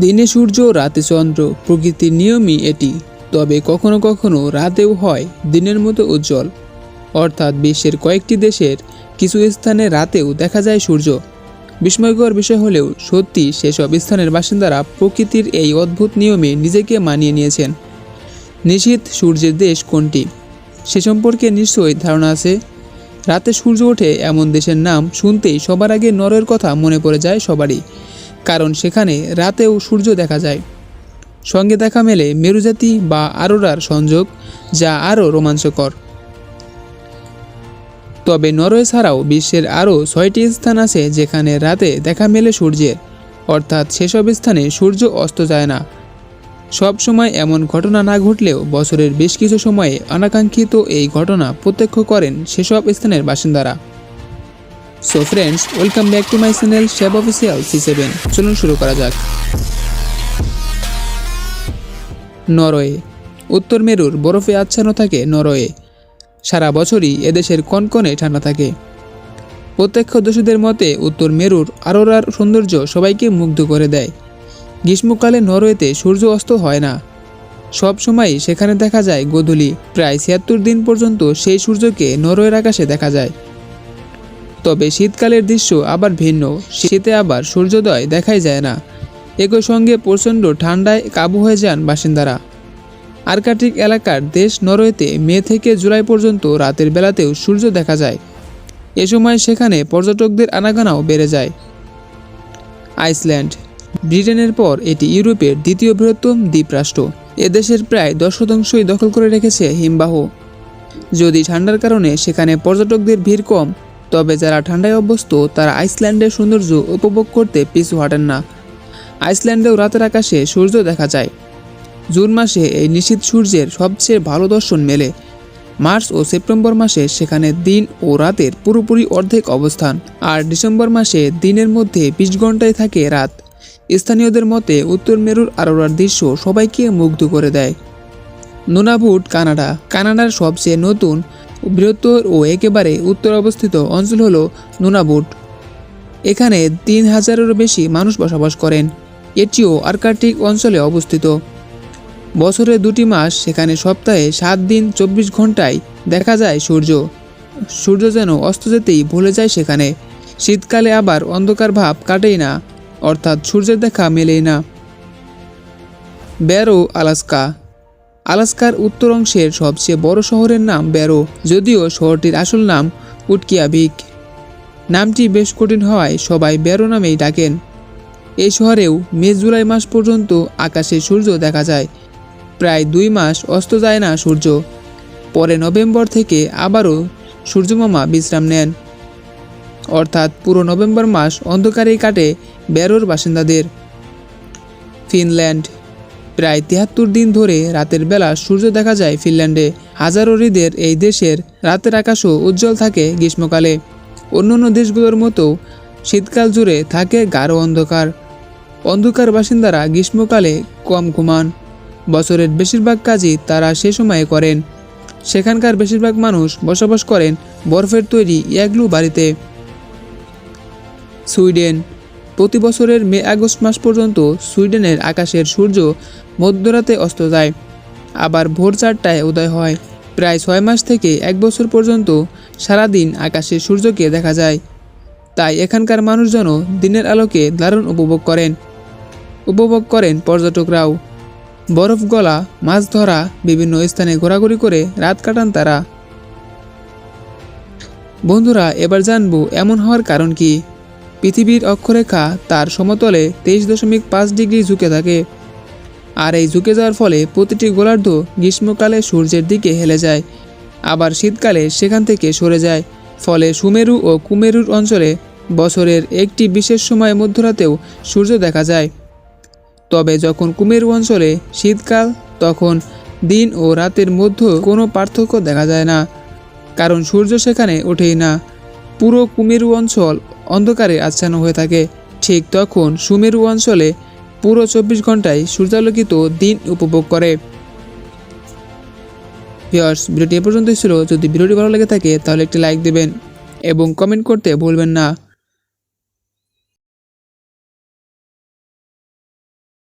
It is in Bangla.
দিনে সূর্য, রাতে চন্দ্র, প্রকৃতির নিয়মই এটি। তবে কখনো কখনো রাতেও হয়, দিনের মতো উজ্জ্বল। অর্থাৎ বিশ্বের কয়েকটি দেশের কিছু স্থানে রাতেও দেখা যায় সূর্য। বিস্ময়কর বিষয় হলেও সত্যি সেসব স্থানের বাসিন্দারা প্রকৃতির এই অদ্ভুত নিয়মে নিজেকে মানিয়ে নিয়েছেন। নিশীথ সূর্যের দেশ কোনটি? সে সম্পর্কে নিশ্চয়ই ধারণা আছে। রাতে সূর্য ওঠে এমন দেশের নাম শুনতেই সবার আগে নরওয়ের কথা মনে পড়ে যায় সবারই। কারণ সেখানে রাতেও সূর্য দেখা যায়। সঙ্গে দেখা মেলে মেরুজাতি বা আরোরার সংযোগ, যা আরও রোমাঞ্চকর। তবে নরওয়ে ছাড়াও বিশ্বের আরও ছয়টি স্থান আছে যেখানে রাতে দেখা মেলে সূর্যের, অর্থাৎ সেসব স্থানে সূর্য অস্ত যায় না। সব সময় এমন ঘটনা না ঘটলেও বছরের বেশ কিছু সময়ে অনাকাঙ্ক্ষিত এই ঘটনা প্রত্যক্ষ করেন সেসব স্থানের বাসিন্দারা। So friends welcome back to my channel শেব official C seven চলুন শুরু করা যাক। নরওয়ে। উত্তর মেরুর বরফে আচ্ছান্ন থাকে নরওয়ে। সারা বছরই এদেশের কনকনে ঠান্ডা থাকে। প্রত্যক্ষদর্শীদের মতে, উত্তর মেরুর আরোরার সৌন্দর্য সবাইকে মুগ্ধ করে দেয়। গ্রীষ্মকালে নরওয়েতে সূর্য অস্ত হয় না। সব সময় সেখানে দেখা যায় গোধূলি। প্রায় ছিয়াত্তর দিন পর্যন্ত সেই সূর্যকে নরওয়ের আকাশে দেখা যায়। তবে শীতকালের দৃশ্য আবার ভিন্ন। শীতে আবার সূর্যোদয় দেখাই যায় না। একই সঙ্গে প্রচণ্ড ঠান্ডায় কাবু হয়ে যান বাসিন্দারা। আর্কাটিক এলাকার দেশ নরওয়েতে মে থেকে জুলাই পর্যন্ত রাতের বেলাতেও সূর্য দেখা যায়। এ সময় সেখানে পর্যটকদের আনাগানাও বেড়ে যায়। আইসল্যান্ড। ব্রিটেনের পর এটি ইউরোপের দ্বিতীয় বৃহত্তম দ্বীপরাষ্ট্র। এদেশের প্রায় দশ শতাংশই দখল করে রেখেছে হিমবাহ। যদি ঠান্ডার কারণে সেখানে পর্যটকদের ভিড় কম তবে যারা ঠান্ডায় অভ্যস্ত, তারা আইসল্যান্ডের সৌন্দর্য উপভোগ করতে পিছু হাঁটেন না। আইসল্যান্ডেও রাতের আকাশে সূর্য দেখা যায়। জুন মাসে এই নিশীথ সূর্যের সবচেয়ে ভালো দর্শন মেলে। মার্চ ও সেপ্টেম্বর মাসে সেখানে দিন ও রাতের পুরোপুরি অর্ধেক অবস্থান। আর ডিসেম্বর মাসে দিনের মধ্যে বিশ ঘন্টায় থাকে রাত। স্থানীয়দের মতে, উত্তর মেরুর আরোরার দৃশ্য সবাইকে মুগ্ধ করে দেয়। Nunavut, Canada. কানাডার সবচেয়ে নতুন বৃহত্তর ও একেবারে উত্তর অবস্থিত অঞ্চল হল নুনাবুট। এখানে তিন হাজারেরও বেশি মানুষ বসবাস করেন। এটিও আর্কাটিক অঞ্চলে অবস্থিত। বছরে দুটি মাস, সেখানে সপ্তাহে সাত দিন চব্বিশ ঘন্টায় দেখা যায় সূর্য। সূর্য যেন অস্ত যেতেই ভুলে যায় সেখানে। শীতকালে আবার অন্ধকার ভাব কাটেই না, অর্থাৎ সূর্যের দেখা মেলেই না। Barrow, Alaska. আলাস্কার উত্তর অংশের সবচেয়ে বড় শহরের নাম ব্যারো, যদিও শহরটির আসল নাম উটকিয়াভিক নামটি বেশ কঠিন হওয়ায় সবাই ব্যারো নামেই ডাকেন। এই শহরেও মে জুলাই মাস পর্যন্ত আকাশে সূর্য দেখা যায়। প্রায় দুই মাস অস্ত যায় না সূর্য। পরে নভেম্বর থেকে আবারও সূর্যমামা বিশ্রাম নেন। অর্থাৎ পুরো নভেম্বর মাস অন্ধকারেই কাটে ব্যারোর বাসিন্দাদের। ফিনল্যান্ড প্রায় তিয়াত্তর দিন ধরে রাতের বেলা সূর্য দেখা যায় ফিনল্যান্ডে। হাজারো হৃদের এই দেশের রাতের আকাশও উজ্জ্বল থাকে গ্রীষ্মকালে। অন্যান্য দেশগুলোর মতো শীতকাল জুড়ে থাকে গাঢ় অন্ধকার। অন্ধকার বাসিন্দারা গ্রীষ্মকালে কম ঘুমান। বছরের বেশিরভাগ কাজই তারা সে সময়ে করেন। সেখানকার বেশিরভাগ মানুষ বসবাস করেন বরফের তৈরি ইয়াগলু বাড়িতে। সুইডেন প্রতি বছরের মে আগস্ট মাস পর্যন্ত সুইডেনের আকাশের সূর্য মধ্যরাতে অস্ত যায়। আবার ভোর চারটায় উদয় হয়। প্রায় ছয় মাস থেকে এক বছর পর্যন্ত সারাদিন আকাশে সূর্যকে দেখা যায়। তাই এখানকার মানুষজন দিনের আলোকে দারুণ উপভোগ করেন। উপভোগ করেন পর্যটকরাও। বরফ গলা, মাছ ধরা, বিভিন্ন স্থানে ঘোরাঘুরি করে রাত কাটান তারা। বন্ধুরা, এবার জানব এমন হওয়ার কারণ কি? পৃথিবীর অক্ষরেখা তার সমতলে তেইশ দশমিক পাঁচ ডিগ্রি ঝুঁকে থাকে। আর এই ঝুঁকে যাওয়ার ফলে প্রতিটি গোলার্ধ গ্রীষ্মকালে সূর্যের দিকে হেলে যায়, আবার শীতকালে সেখান থেকে সরে যায়। ফলে সুমেরু ও কুমেরুর অঞ্চলে বছরের একটি বিশেষ সময় মধ্যরাতেও সূর্য দেখা যায়। তবে যখন কুমেরু অঞ্চলে শীতকাল, তখন দিন ও রাতের মধ্যে কোনো পার্থক্য দেখা যায় না, কারণ সূর্য সেখানে ওঠেই না। পুরো কুমেরু অঞ্চল অন্ধকারে আচ্ছান্ন হয়ে থাকে। ঠিক তখন সুমেরু অঞ্চলে পুরো চব্বিশ ঘন্টায় সূর্যালোকিত দিন উপভোগ করে। ভিউয়ার্স, ভিডিওটি এ পর্যন্তই ছিল। যদি ভিডিওটি ভালো লেগে থাকে, তাহলে একটি লাইক দেবেন এবং কমেন্ট করতে ভুলবেন না।